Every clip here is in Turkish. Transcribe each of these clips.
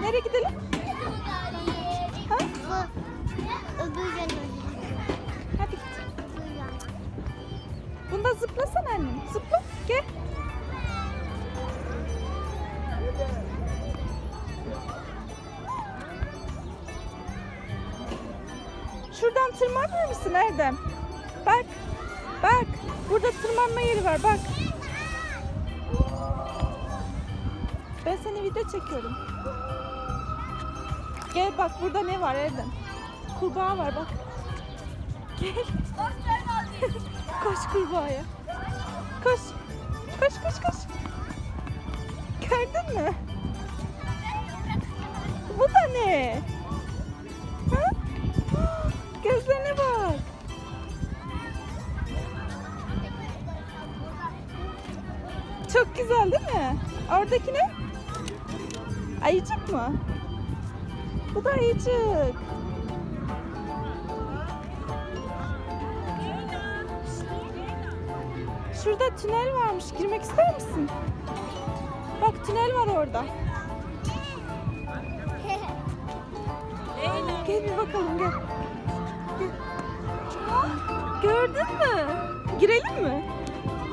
Nereye gidelim? Ha? Öbür yana. Hadi git. Bunda zıplasana annem. Zıpla. Gel. Şuradan tırmanmıyor musun Erdem? Bak. Bak. Burada tırmanma yeri var. Bak. Ben seni video çekiyorum. Gel bak burada ne var Erdem? Kurbağa var bak. Gel. Koş kurbağaya. Koş. Koş koş koş. Gördün mü? Bu da ne? Ha? Gözlerine bak. Çok güzel değil mi? Oradaki ne? Ayıcık mı? Bu da ayıcık. Şurada tünel varmış. Girmek ister misin? Bak tünel var orada. Gel bir bakalım gel. Gel. Gördün mü? Girelim mi?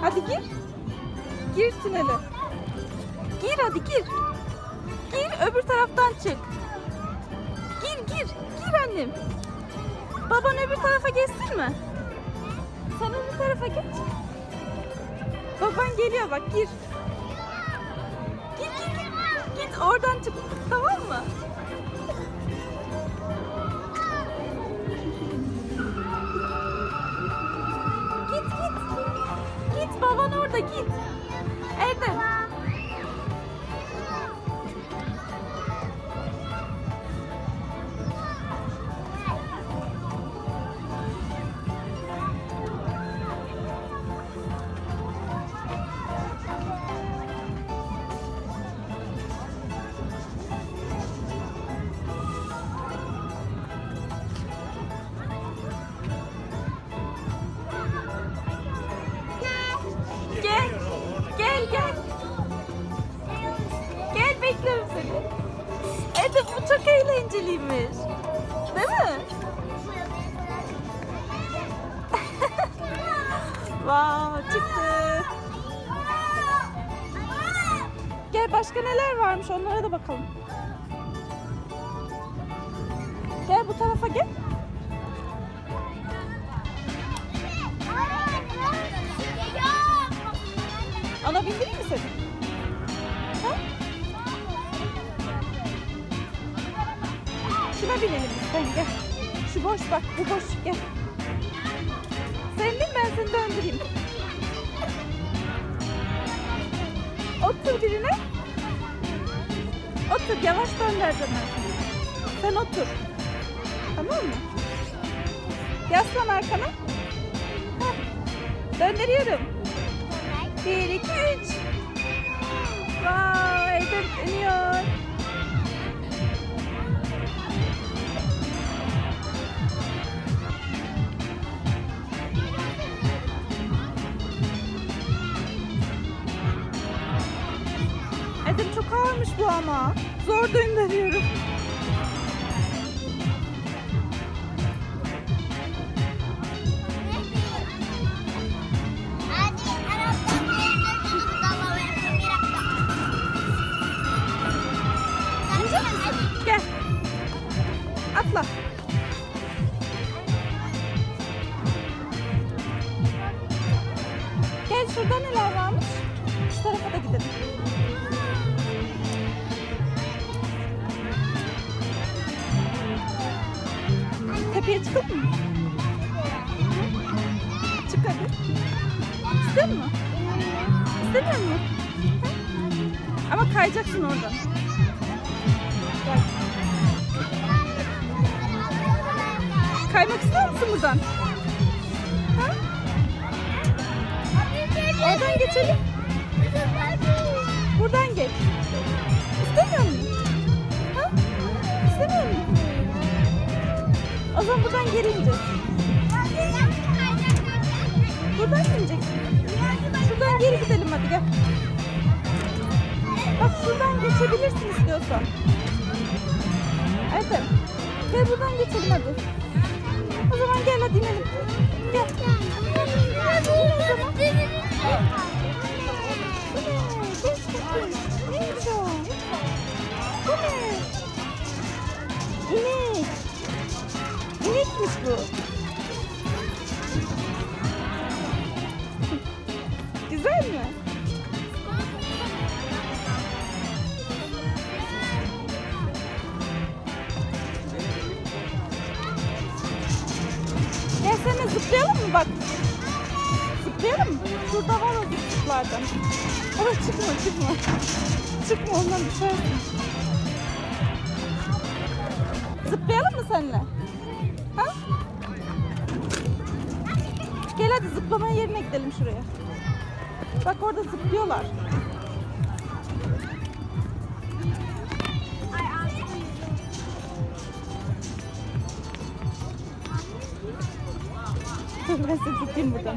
Hadi gir. Gir tünele. Gir hadi gir. Gir öbür taraftan çık. Annem. Baban öbür tarafa geçsin mi? Sen öbür tarafa geç. Baban geliyor bak gir. Gir gir gir. Git oradan çık. Tamam mı? Git git. Git baban orada git. Erdem. Eğlenceliymiş. Değil mi? Wow çıktı. Gel başka neler varmış onlara da bakalım. Gel bu tarafa gel. Şuna binelim sen gel. Şu boş bak bu boş gel. Sen bin ben seni döndüreyim. Otur birine. Otur yavaş döndüreceğim ben seni. Sen otur. Tamam mı? Yaslan arkana. Heh. Döndürüyorum. Bir, iki, üç. Wow, Erdem iniyor. Erdem çok ağırmış bu ama. Zor döndürüyorum. Gel. Atla. Gel şurada neler varmış? Tepeye çıkalım mı? Çık hadi. İstiyor musun? İstemiyor? Ha? Ama kayacaksın oradan. Gel. Kaymak istiyor musun buradan? Ha? Oradan geçelim. Buradan geç. İstemiyor musun? Geri ineceğiz. Buradan mı ineceksin? Şuradan geri gidelim hadi gel. Bak şuradan geçebilirsin istiyorsan. Hadi. Gel buradan geçelim hadi. O zaman gel hadi inelim. Zıplayalım mı bak? Zıplayalım mı? Şurada var o zıplardan. Ama çıkma çıkma. Çıkma ondan düşersin. Zıplayalım mı seninle? Ha? Gel hadi zıplamaya yerine gidelim şuraya. Bak orada zıplıyorlar. Ben seni tutayım buradan.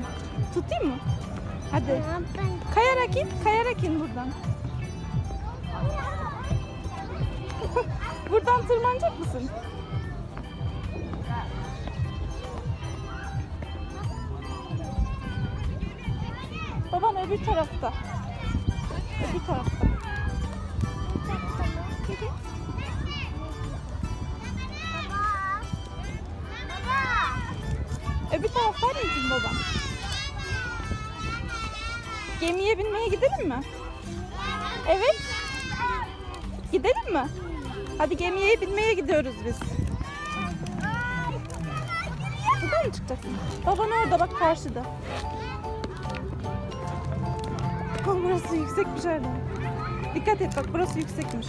Tutayım mı? Hadi. Kayarak in, kayarak in buradan. buradan tırmanacak mısın? Baban öbür tarafta. Öbür tarafta. Anneciğim babam. Gemiye binmeye gidelim mi? Evet. Gidelim mi? Hadi gemiye binmeye gidiyoruz biz. Buradan mı çıkacaksın? Baban orada bak karşıda. Oh, burası yüksekmiş Erdem. Dikkat et bak burası yüksekmiş.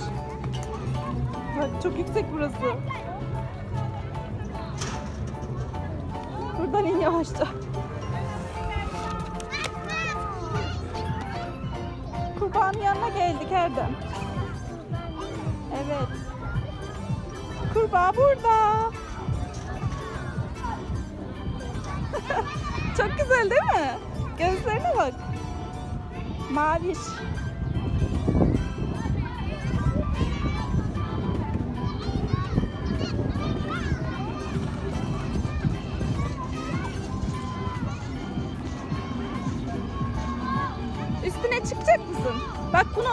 Bak çok yüksek burası. Buradan in yavaşça. Kurbağanın yanına geldik Erdem. Evet. Kurbağa burada. Çok güzel değil mi? Gözlerine bak. Maviş.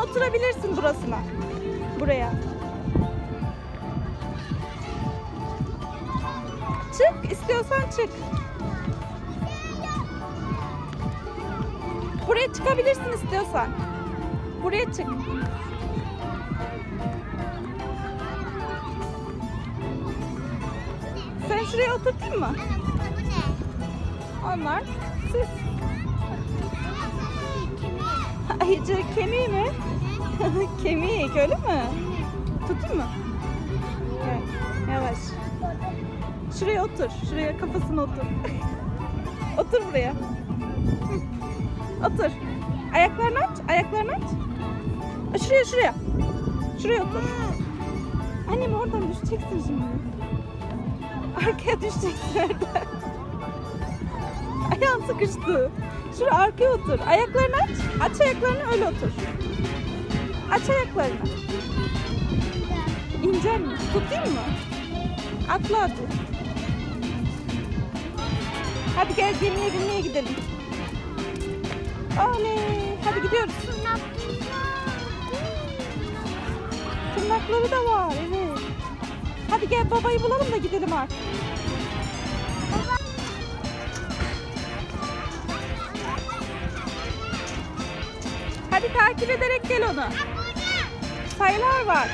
Oturabilirsin burasına. Buraya. Çık istiyorsan çık. Buraya çıkabilirsin istiyorsan. Buraya çık. Sen şuraya oturtayım mı? Onlar siz. Ayıcık kemiği mi? Kemik öyle mi? Tutayım mı? Evet, yavaş. Şuraya otur. Şuraya kafasına otur. otur buraya. Otur. Ayaklarını aç. Ayaklarını aç. Şuraya şuraya. Şuraya otur. Annem oradan düşeceksin şimdi. Arkaya düşeceksin. Ayağın sıkıştı. Şuraya arkaya otur. Ayaklarını aç. Aç ayaklarını öyle otur. Aç ayaklarını. İncer mi? Tutayım mı? Atla hadi. Hadi gel gemiye binmeye gidelim. Oley. Hadi gidiyoruz. Tırnakları da var. Evet. Hadi gel babayı bulalım da gidelim artık. Hadi takip ederek gel onu. Sayılar var.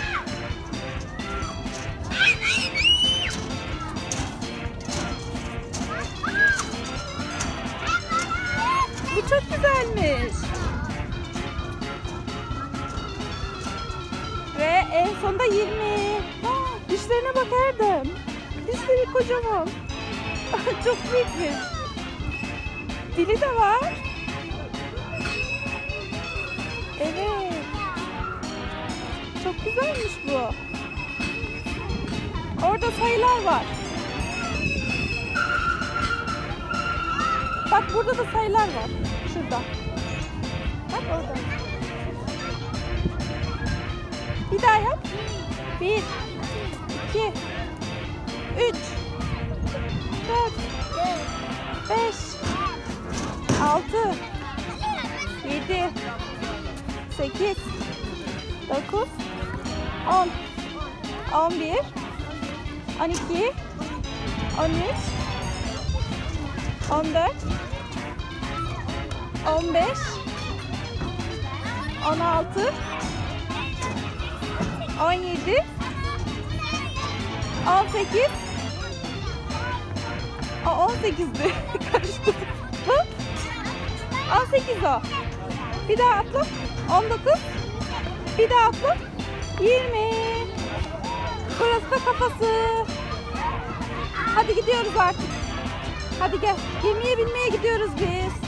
Bu çok güzelmiş. Ve en sonunda 20. Ah, dişlerine bak Erdem. Dişleri kocaman. çok büyükmüş. Dili de var. Evet. Çok güzelmiş bu. Orada sayılar var. Bak burada da sayılar var. Şurada. Bak orada. Bir daha yap. Bir, 2 3 4 5 6 7 8 9 10 11 12 13 14 15 16 17 18 Aa 18'di. Karıştırdım. 18 o. Bir daha atla. 19. Bir daha atla. 20. Burası da kafası. Hadi gidiyoruz artık. Hadi gel. Gemiye binmeye gidiyoruz biz.